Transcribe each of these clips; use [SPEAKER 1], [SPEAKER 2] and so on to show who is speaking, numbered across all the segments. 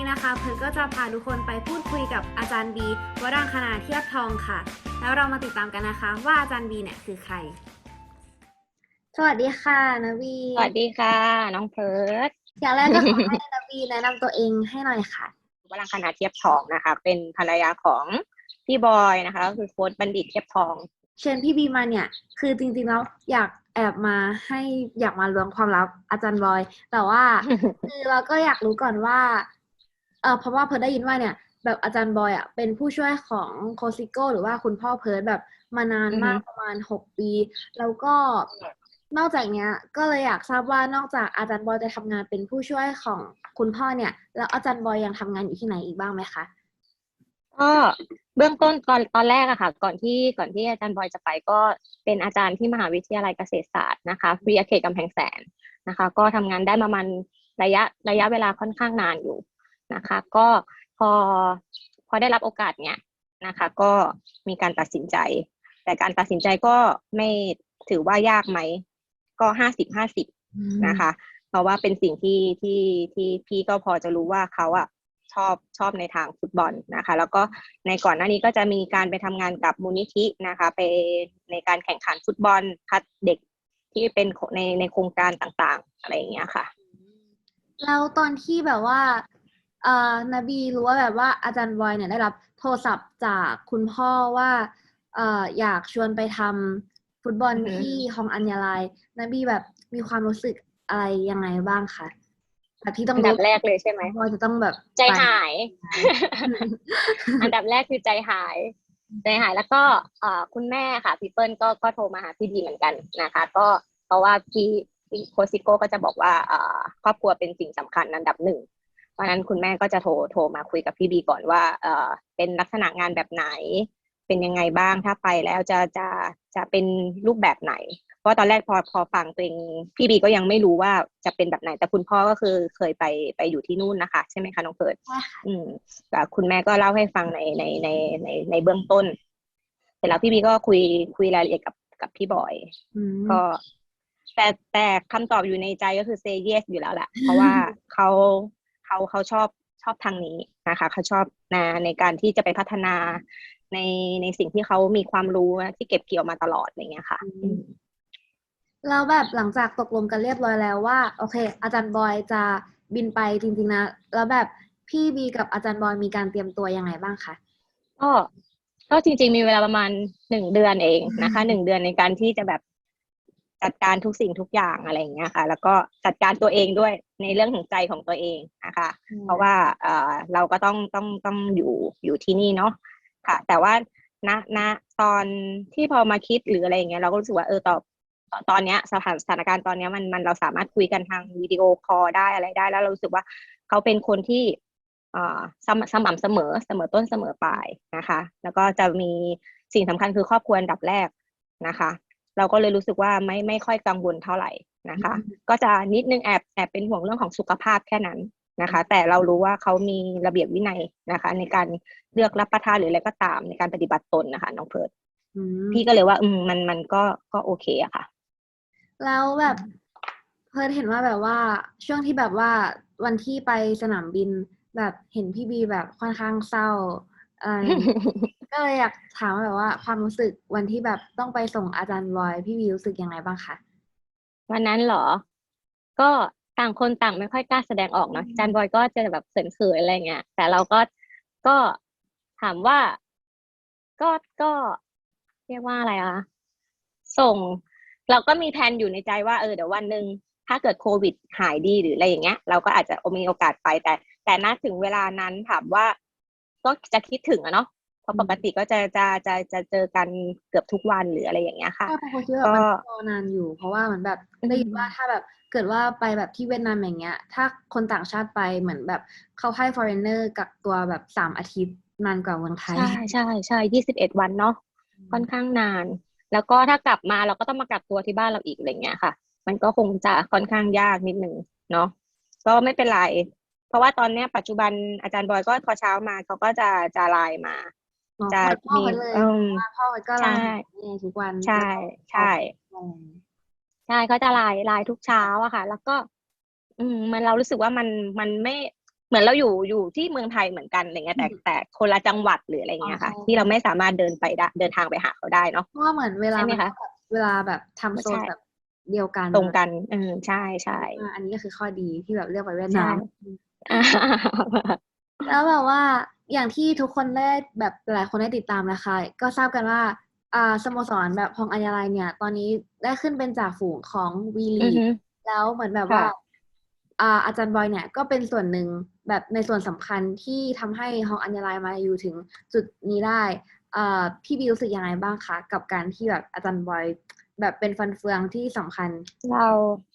[SPEAKER 1] นี้นะคะเพิร์ลก็จะพาทุกคนไปพูดคุยกับอาจารย์บีวรังคณาเทียบทองค่ะ แล้วเรามาติดตามกันนะคะ ว่าอาจารย์บีเนี่ยคือใคร สวัสดีค่ะนาบี
[SPEAKER 2] สวัสดีค่ะ น้องเพิร์ด
[SPEAKER 1] อย่างแรกก็ขอให้นาบีแนะนำตัวเองให้หน่อยค่ะ
[SPEAKER 2] วรังคณาเทียบทองนะคะ เป็นภรรยาของพี่บอยนะคะก็คือโค้ดบัณฑิตเทียบทอง
[SPEAKER 1] เชิญพี่บีมาเนี่ย คือจริงๆแล้วอยากแอบมาให้อยากมาล้วงความลับอาจารย์บอย แต่ว่า คือเราก็อยากรู้ก่อนว่า เออเพราะว่าเพิร์ดได้ยินว่าเนี่ย แบบอาจารย์บอยอะเป็นผู้ช่วยของโคซิโก้หรือว่าคุณพ่อเพิร์ดแบบมานานมาก
[SPEAKER 2] อือฮึ
[SPEAKER 1] ประมาณหกปี แล้วก็นอกจากเนี้ยก็เลยอยากทราบว่านอกจากอาจารย์บอยจะทำงานเป็นผู้ช่วยของคุณพ่อเนี่ย แล้วอาจารย์บอยยังทำงานอยู่ที่ไหนอีกบ้างไหมคะ
[SPEAKER 2] ก็เบื้องต้นตอนตอนแรกอะค่ะ ก่อนที่ก่อนที่อาจารย์บอยจะไปก็เป็นอาจารย์ที่มหาวิทยาลัยเกษตรศาสตร์นะคะวิทยาเขตกำแพงแสนนะคะ ก็ทำงานได้ประมาณระยะระยะเวลาค่อนข้างนานอยู่ นะคะ ก็พอพอได้รับโอกาสเนี้ยนะคะ ก็มีการตัดสินใจ แต่การตัดสินใจก็ไม่ถือว่ายากไหม ก็ห้าสิบห้าสิบนะคะ เพราะว่าเป็นสิ่งที่ที่ที่พี่ก็พอจะรู้ว่าเขาอะชอบชอบในทางฟุตบอลนะคะ แล้วก็ในก่อนหน้านี้ก็จะมีการไปทำงานกับมูลนิธินะคะ ไปในการแข่งขันฟุตบอลคัดเด็กที่เป็นในในโครงการต่างๆ อะไรอย่างเงี้ยค่ะ
[SPEAKER 1] แล้วตอนที่แบบว่า เอ่อนบีรู้ว่าแบบว่าอาจารย์บอยเนี่ยได้รับโทรศัพท์จากคุณพ่อว่าเอ่ออยากชวนไปทำฟุตบอล
[SPEAKER 2] อือฮึ
[SPEAKER 1] ที่ฮองอัญญาลายนบีแบบมีความรู้สึกอะไรยังไงบ้างคะแบบที่ต้อง
[SPEAKER 2] อันดับแรกเลยใช่ไหม
[SPEAKER 1] ว่าจะต้องแบบ
[SPEAKER 2] ใจ
[SPEAKER 1] ไป
[SPEAKER 2] หาย อันดับแรกคือใจหายใจหายแล้วก็เอ่อคุณแม่ค่ะพี่เปิ้ลก็ก็โทรมาหาพี่ดีเหมือนกันนะคะ ก็เพราะว่าพี่พี่โคซิโก้ก็จะบอกว่าเอ่อครอบครัวเป็นสิ่งสำคัญอันดับหนึ่ง เพราะฉะนั้นคุณแม่ก็จะโทรโทรมาคุยกับพี่บีก่อนว่าเอ่อเป็นลักษณะงานแบบไหน เป็นยังไงบ้างถ้าไปแล้วจะจะจะเป็นรูปแบบไหน เพราะตอนแรกพอพอฟังตัวเองพี่บีก็ยังไม่รู้ว่าจะเป็นแบบไหน แต่คุณพ่อก็คือเคยไปไปอยู่ที่นู่นนะคะ ใช่ไหมคะน้องเฟิร์ด
[SPEAKER 1] ใช่ค่ะ
[SPEAKER 2] อืมแต่คุณแม่ก็เล่าให้ฟังในในในในในเบื้องต้นเสร็จแล้วพี่บีก็คุยคุยรายละเอียดกับกับพี่บอย
[SPEAKER 1] อืม
[SPEAKER 2] ก็แต่แต่คำตอบอยู่ในใจก็คือ say yes อยู่แล้วแหละเพราะว่าเขา เขาเขาชอบชอบทางนี้นะคะเขาชอบนะในการที่จะไปพัฒนาในในสิ่งที่เขามีความรู้นะที่เก็บเกี่ยวมาตลอดอย่างเงี้ยค่ะอืม
[SPEAKER 1] แล้วแบบหลังจากตกลงกันเรียบร้อยแล้วว่า โอเค อาจารย์บอยจะบินไปจริงๆนะ แล้วแบบพี่บีกับอาจารย์บอยมีการเตรียมตัวยังไงบ้างคะ
[SPEAKER 2] ก็ก็จริงๆมีเวลาประมาณหนึ่งเดือนเองนะคะหนึ่งเดือนในการที่จะแบบ จัดการทุกสิ่งทุกอย่างอะไรอย่างเงี้ยค่ะ แล้วก็จัดการตัวเองด้วยในเรื่องของใจของตัวเองนะคะ เพราะว่าเอ่อเราก็ต้องต้องต้องอยู่อยู่ที่นี่เนาะค่ะ แต่ว่าณณตอนที่พอมาคิดหรืออะไรอย่างเงี้ยเราก็รู้สึกว่าเออตอบตอนเนี้ยสถานสถานการณ์ตอนเนี้ยมันมันเราสามารถคุยกันทางวิดีโอคอลได้อะไรได้ แล้วเรารู้สึกว่าเขาเป็นคนที่เอ่อสมสม่ำเสมอเสมอต้นเสมอปลายนะคะ แล้วก็จะมีสิ่งสำคัญคือครอบครัวอันดับแรกนะคะ เราก็เลยรู้สึกว่าไม่ไม่ค่อยกังวลเท่าไหร่นะคะ ก็จะนิดนึงแอบแอบเป็นห่วงเรื่องของสุขภาพแค่นั้นนะคะ แต่เรารู้ว่าเขามีระเบียบวินัยนะคะ ในการเลือกรับประทานหรืออะไรก็ตามในการปฏิบัติตนนะคะน้องเพิร์ด
[SPEAKER 1] อืม
[SPEAKER 2] พี่ก็เลยว่า อืมมันมันก็ก็โอเคอะค่ะ
[SPEAKER 1] แล้วแบบเพิร์ทเห็นว่าแบบว่าช่วงที่แบบว่าวันที่ไปสนามบินแบบเห็นพี่บีแบบค่อนข้างเศร้า อะไรอย่างเงี้ยก็เลยอยากถามว่าแบบว่า ความรู้สึกวันที่แบบต้องไปส่งอาจารย์บอยพี่บีรู้สึกยังไงบ้างคะ
[SPEAKER 2] วันนั้นเหรอ ก็ต่างคนต่างไม่ค่อยกล้าแสดงออกเนาะอาจานบอยก็จะแบบเขินๆอะไรเงี้ย แต่เราก็ก็ถามว่าก็ก็เรียกว่าอะไรอะส่ง เราก็มีแผนอยู่ในใจว่าเออเดี๋ยววันหนึ่งถ้าเกิดโควิดหายดีหรืออะไรอย่างเงี้ย เราก็อาจจะมีโอกาสไปแต่ แต่ณถึงเวลานั้นถามว่าก็จะคิดถึงอะเนาะเพ ราะปกติก็จะจะจะจะเจอกันเกือบทุกวันหรืออะไรอย่างเงี้ยค่ะ
[SPEAKER 1] ใช่เพราะเขาคิดว่าแบบ
[SPEAKER 2] ก็
[SPEAKER 1] มันรอนานอยู่ เพราะว่าเหมือนแบบได้ยินว่าถ้าแบบเกิดว่าไปแบบที่เวียดนามอย่างเงี้ย ถ้าคนต่างชาติไปเหมือนแบบเขาให้ foreigner กักตัวแบบสามอาทิตย์นานกว่าเมืองไทย
[SPEAKER 2] ใช่ใช่ใช่ยี่สิบเอ็ดวันเนาะค่อนข้างนาน แล้วก็ถ้ากลับมาเราก็ต้องมากักตัวที่บ้านเราอีกอะไรเงี้ยค่ะ มันก็คงจะค่อนข้างยากนิดนึงเนาะก็ไม่เป็นไร เพราะว่าตอนเนี้ยปัจจุบันอาจารย์บอยก็พอเช้ามาเขาก็จะจะไลน์มา
[SPEAKER 1] อ๋อ
[SPEAKER 2] จะ
[SPEAKER 1] พ่อ
[SPEAKER 2] มี
[SPEAKER 1] เขาเลย
[SPEAKER 2] อืม
[SPEAKER 1] ว่าพ่อเขาก็ไล
[SPEAKER 2] ใช่
[SPEAKER 1] น์หาทุกวัน
[SPEAKER 2] ใช่ใช่
[SPEAKER 1] อืม
[SPEAKER 2] ใช่เขาจะไลน์ไลน์ทุกเช้าอะค่ะ แล้วก็ อืมมันเรารู้สึกว่ามันมันไม่เหมือนเราอยู่อยู่ที่เมืองไทยเหมือนกันอะไรเงี้ยแต่แต่คนละจังหวัดหรืออะไรเงี้ยค่ะ
[SPEAKER 1] อ๋อ
[SPEAKER 2] ที่เราไม่สามารถเดินไปได้เดินทางไปหาเขาได้เนาะ
[SPEAKER 1] เพราะว่าเหมือนเวลา
[SPEAKER 2] ใช่ไหม
[SPEAKER 1] มัน
[SPEAKER 2] คะ
[SPEAKER 1] ก็แบบเวลาแบบทำโซน
[SPEAKER 2] ใช่
[SPEAKER 1] แบบเดียวกัน
[SPEAKER 2] ตรงกันเออใช่ใช่
[SPEAKER 1] อ่าอันนี้ก็คือข้อดีที่แบบเลือกไปเวียด
[SPEAKER 2] ใช่
[SPEAKER 1] นาม
[SPEAKER 2] อ่า
[SPEAKER 1] แล้วแบบว่า อย่างที่ทุกคนได้แบบหลายคนได้ติดตามนะคะ ก็ทราบกันว่าอ่าสโมสรแบบพองอัญญาลัยเนี่ย ตอนนี้ได้ขึ้นเป็นจ่าฝูงของวีลี
[SPEAKER 2] อือฮึ
[SPEAKER 1] แล้วเหมือนแบบว่า
[SPEAKER 2] ค่ะ
[SPEAKER 1] อ่า อาจารย์บอยเนี่ยก็เป็นส่วนหนึ่งแบบในส่วนสำคัญที่ทำให้ฮองอัญญาลัยมาอยู่ถึงจุดนี้ได้อ่าพี่บีรู้สึกยังไงบ้างคะ กับการที่แบบอาจารย์บอยแบบเป็นฟันเฟืองที่สำคัญ
[SPEAKER 2] เรา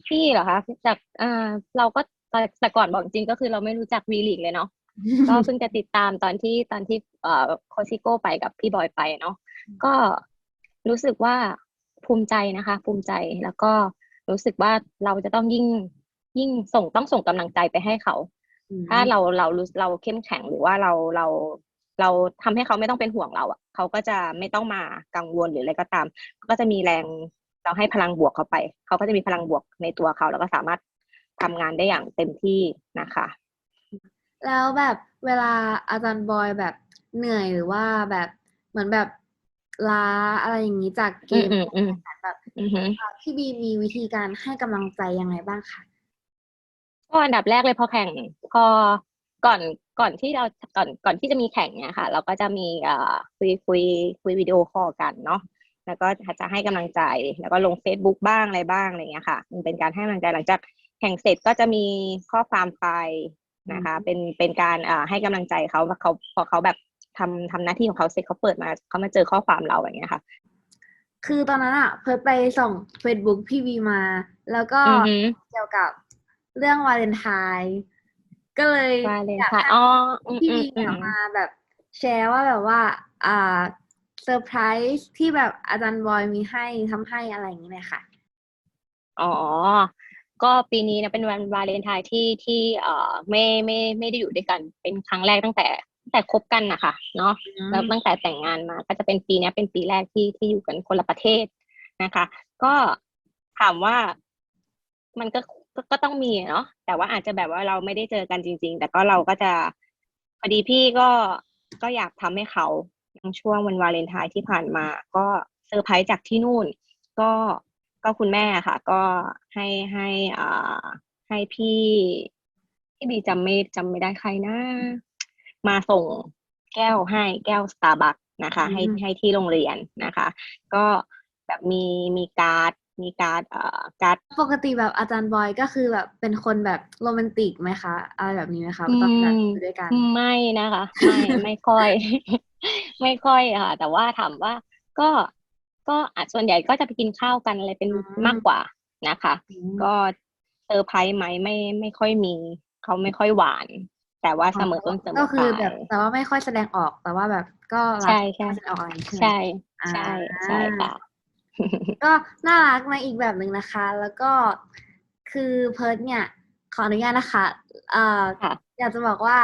[SPEAKER 2] พี่เหรอคะจากอ่าเราก็แต่แต่ก่อนบอกจริงก็คือเราไม่รู้จักวีลีกเลยเนาะ ก็เพิ่งจะติดตามตอนที่ตอนที่เอ่อโคชิโก้ไปกับพี่บอยไปเนาะก็รู้สึกว่าภูมิใจนะคะ ภูมิใจแล้วก็รู้สึกว่าเราจะต้องยิ่งยิ่งส่งต้องส่งกำลังใจไปให้เขา
[SPEAKER 1] อืม
[SPEAKER 2] ถ้าเราเรารู้เราเข้มแข็งหรือว่าเราเราเราทำให้เขาไม่ต้องเป็นห่วงเราอะเขาก็จะไม่ต้องมากังวลหรืออะไรก็ตาม ก็จะมีแรงเราให้พลังบวกเขาไป เขาก็จะมีพลังบวกในตัวเขาแล้วก็สามารถทำงานได้อย่างเต็มที่นะคะ
[SPEAKER 1] แล้วแบบเวลาอาจารย์บอยแบบเหนื่อยหรือว่าแบบเหมือนแบบล้าอะไรอย่างนี้จากเก
[SPEAKER 2] อืม
[SPEAKER 1] ม
[SPEAKER 2] อืมอืม
[SPEAKER 1] แบบ
[SPEAKER 2] อือฮึ
[SPEAKER 1] อ่าพี่บีมีวิธีการให้กำลังใจยังไงบ้างคะ
[SPEAKER 2] ก็อันดับแรกเลยพอแข่งพอก่อนก่อนที่เราก่อนก่อนที่จะมีแข่งเนี่ยค่ะ เราก็จะมีเอ่อคุยคุยคุยวิดีโอคอลกันเนาะแล้วก็จะให้กำลังใจแล้วก็ลง Facebook บ้างอะไรบ้างอะไรเงี้ยค่ะ มันเป็นการให้กำลังใจหลังจากแข่งเสร็จก็จะมีข้อความไป นะคะ เป็นเป็นการเอ่อให้กำลังใจเขาว่าเขาพอเขาแบบทำทำหน้าที่ของเขาเสร็จเขาเปิดมาเขามาเจอข้อความเราอย่างเงี้ยค่ะ
[SPEAKER 1] คือตอนนั้นอะเพิร์ดไปส่อง Facebook พี่บีมา แล้วก็
[SPEAKER 2] อือฮึ
[SPEAKER 1] เกี่ยวกับเรื่องวาเลนไทน์ก็เลย
[SPEAKER 2] วาเลน
[SPEAKER 1] อยาก
[SPEAKER 2] ไทน์
[SPEAKER 1] ให้
[SPEAKER 2] อ๋ออืม
[SPEAKER 1] พี่
[SPEAKER 2] อื
[SPEAKER 1] บี
[SPEAKER 2] มอื
[SPEAKER 1] เนี่ย
[SPEAKER 2] ม
[SPEAKER 1] มาแบบแชร์ว่าแบบว่า อ่าเซอร์ไพรส์ที่แบบอาจารย์บอยมีให้ทำให้อะไรอย่างนี้เลยค่ะ
[SPEAKER 2] อ๋อ ก็ปีนี้นะเป็นวันวาเลนไทน์ที่ที่เอ่อไม่ไม่ไม่ได้อยู่ด้วยกัน เป็นครั้งแรกตั้งแต่ตั้งแต่คบกันนะคะเนาะแล้วตั้งแต่แต่งงานมา ก็จะเป็นปีเนี้ยเป็นปีแรกที่ที่อยู่กันคนละประเทศนะคะ ก็ถามว่ามันก็ก็ก็ต้องมีอะเนาะแต่ว่าอาจจะแบบว่าเราไม่ได้เจอกันจริง ๆ แต่ก็เราก็จะพอดีพี่ก็ก็อยากทำให้เขาในช่วงวันวาเลนไทน์ที่ผ่านมา ก็เซอร์ไพรส์จากที่นู่น ก็ ก็คุณแม่ค่ะ ก็ให้ให้อ่าให้พี่พี่บีจำไม่จำไม่ได้ใครนะมาส่งแก้วให้แก้วสตาร์บัคนะคะ ให้
[SPEAKER 1] อืม
[SPEAKER 2] ให้ที่โรงเรียนนะคะ ก็แบบมีมีการ์ดมีการ์ดเอ่อการ์ด
[SPEAKER 1] ปกติแบบอาจารย์บอยก็คือแบบเป็นคนแบบโรแมนติกไหมคะอะไรแบบนี้ไหมคะ
[SPEAKER 2] อืม
[SPEAKER 1] ตอนแบบอยู่ด้วยกัน
[SPEAKER 2] ไม่นะคะ ไม่ไม่ค่อย ไม่ค่อยอะค่ะ แต่ว่าถามว่าก็ ก็อาจส่วนใหญ่ก็จะไปกินข้าวกันอะไรเป็น
[SPEAKER 1] อืม
[SPEAKER 2] มากกว่านะคะ
[SPEAKER 1] อืม
[SPEAKER 2] ก็เซอร์ไพรส์ไหมไม่ไม่ค่อยมี เขาไม่ค่อยหวาน แต่ว่าเสมอต้นเสมอ
[SPEAKER 1] ก็คือ
[SPEAKER 2] ป
[SPEAKER 1] แบ
[SPEAKER 2] ลา
[SPEAKER 1] บ
[SPEAKER 2] ย
[SPEAKER 1] แต่ว่าไม่ค่อยแสดงออกแต่ว่าแบบก็รัก
[SPEAKER 2] ใช่ใช่
[SPEAKER 1] ไม่แสดงออกอะไรใช่ไหม
[SPEAKER 2] ใช่
[SPEAKER 1] อ่า
[SPEAKER 2] ใช่ใช่ค่ะ
[SPEAKER 1] ก็น่ารักในอีกแบบหนึ่งนะคะ แล้วก็คือเพิร์ดเนี่ย ขออนุญาตนะคะเอ่อ
[SPEAKER 2] ค่ะ
[SPEAKER 1] อยากจะบอกว่า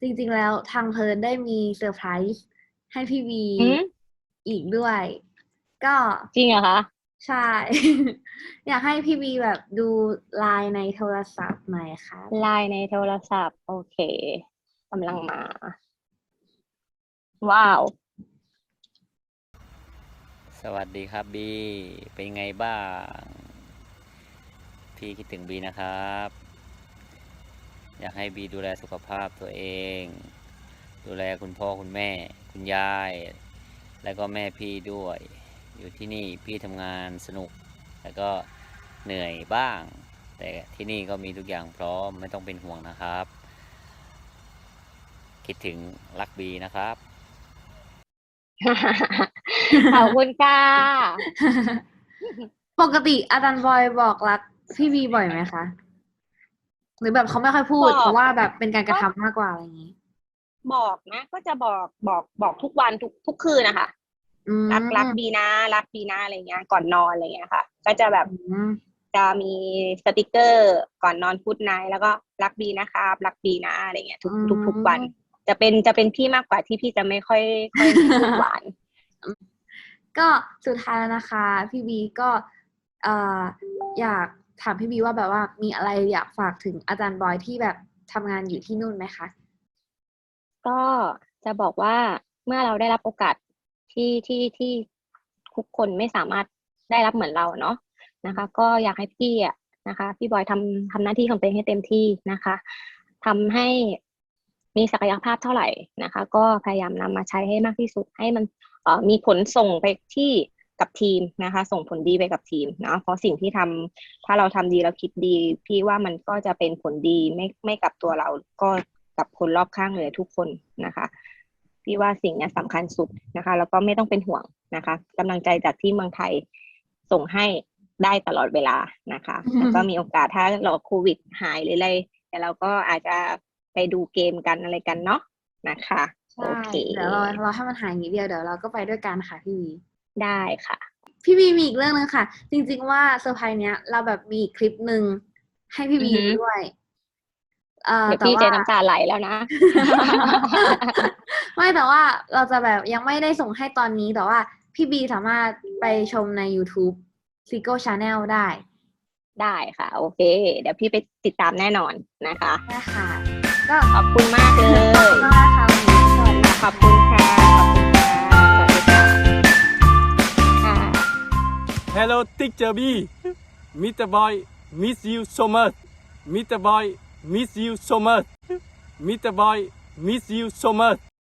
[SPEAKER 1] จริงๆแล้วทางเพิร์ดได้มีเซอร์ไพรส์ให้พี่บี
[SPEAKER 2] อืม
[SPEAKER 1] อีกด้วย ก็
[SPEAKER 2] จริงเหรอคะ
[SPEAKER 1] ใช่ อยากให้พี่บีแบบดูไลน์ในโทรศัพท์หน่อยค่ะ
[SPEAKER 2] ไลน์ในโทรศัพท์ โอเคกำลังมา ว้าว
[SPEAKER 3] สวัสดีครับบี เป็นไงบ้าง พี่คิดถึงบีนะครับ อยากให้บีดูแลสุขภาพตัวเอง ดูแลคุณพ่อคุณแม่ คุณยาย แล้วก็แม่พี่ด้วย อยู่ที่นี่พี่ทำงานสนุก แล้วก็เหนื่อยบ้าง แต่ที่นี่ก็มีทุกอย่างพร้อมไม่ต้องเป็นห่วงนะครับ คิดถึงรักบีนะครับ
[SPEAKER 2] ขอบคุณค่ะ
[SPEAKER 1] ปกติอาจารย์บอยบอกรักพี่บีบ่อยไหมคะ หรือแบบเขาไม่ค่อยพูด
[SPEAKER 2] บอก
[SPEAKER 1] เพราะว่าแบบเป็นการกระทำมากกว่าอะไรอย่างนี้
[SPEAKER 2] บอกนะ ก็จะบอกบอกบอกทุกวันทุกทุกคืนนะคะ
[SPEAKER 1] อืม
[SPEAKER 2] รักรักบีนะรักบีนะอะไรเงี้ย ก่อนนอนอะไรเงี้ยค่ะ ก็จะแบบ
[SPEAKER 1] อืม
[SPEAKER 2] จะมีสติกเกอร์ก่อนนอนพูดนายแล้วก็รักบีนะครับรักบีนะอะไรเงี้ยทุกทุกทุกวัน จะเป็นจะเป็นพี่มากกว่าที่พี่จะไม่ค่อยค่อยพูดหวาน
[SPEAKER 1] ก็สุดท้ายแล้วนะคะ พี่บีก็เอ่ออยากถามพี่บีว่าแบบว่ามีอะไรอยากฝากถึงอาจารย์บอยที่แบบทำงานอยู่ที่นู่นไหมคะ
[SPEAKER 2] ก็จะบอกว่าเมื่อเราได้รับโอกาส ที่ที่ที่ทุกคนไม่สามารถได้รับเหมือนเราเนาะนะคะ ก็อยากให้พี่อะนะคะ พี่บอยทำทำหน้าที่ของตัวเองให้เต็มที่นะคะทำให้มีศักยภาพเท่าไหร่นะคะ ก็พยายามนำมาใช้ให้มากที่สุดให้มันเอ่อมีผลส่งไปที่กับทีมนะคะ ส่งผลดีไปกับทีมเนาะเพราะสิ่งที่ทำถ้าเราทำดีเราคิดดี พี่ว่ามันก็จะเป็นผลดีไม่ไม่กับตัวเราก็กับคนรอบข้างเลยทุกคนนะคะ พี่ว่าสิ่งเนี้ยสำคัญสุดนะคะ แล้วก็ไม่ต้องเป็นห่วงนะคะกำลังใจจากที่เมืองไทยส่งให้ได้ตลอดเวลานะคะแล้วก็มีโอกาสถ้าเราโควิดหายหรืออะไรแต่เราก็อาจจะไปดูเกมกันอะไรกันเนาะนะคะ
[SPEAKER 1] ใช่
[SPEAKER 2] โอเค
[SPEAKER 1] เดี๋ยวเราเราให้มันหายอย่างนี้เดียวเดี๋ยวเราก็ไปด้วยกันค่ะพี่วี
[SPEAKER 2] ได้ค่ะ
[SPEAKER 1] พี่วีมีอีกเรื่องหนึงค่ะ จริง ๆ ว่าเซอร์ไพรส์เนี้ย เราแบบมีอีกคลิปหนึ่งให้พี่วี
[SPEAKER 2] อือหื
[SPEAKER 1] ดู
[SPEAKER 2] อ
[SPEAKER 1] ด้วย
[SPEAKER 2] พี่
[SPEAKER 1] ว่า
[SPEAKER 2] เจน้ำตาไหลแล้วนะ
[SPEAKER 1] ไม่แต่ว่าเราจะแบบยังไม่ได้ส่งให้ตอนนี้แต่ว่าพี่บีสามารถไปชมใน YouTube s i g o Channel ได้
[SPEAKER 2] ได้ค่ะ โอเค เดี๋ยวพี่ไปติดตามแน่นอนนะคะ
[SPEAKER 1] ได้ค่ะก็
[SPEAKER 2] ขอบคุณมากเล
[SPEAKER 1] ขอบ
[SPEAKER 2] ย
[SPEAKER 1] คุณมากค่ะวันนี้สวัสดีค่ะ
[SPEAKER 2] ขอบคุณค่ะ ขอบคุณค่ะ สวัสดีค่ะค่ะ
[SPEAKER 4] Hello, Teacher B. Mr. Boy, miss you so much. Mr. Boy, miss you so much. Mr. Boy, miss you so much.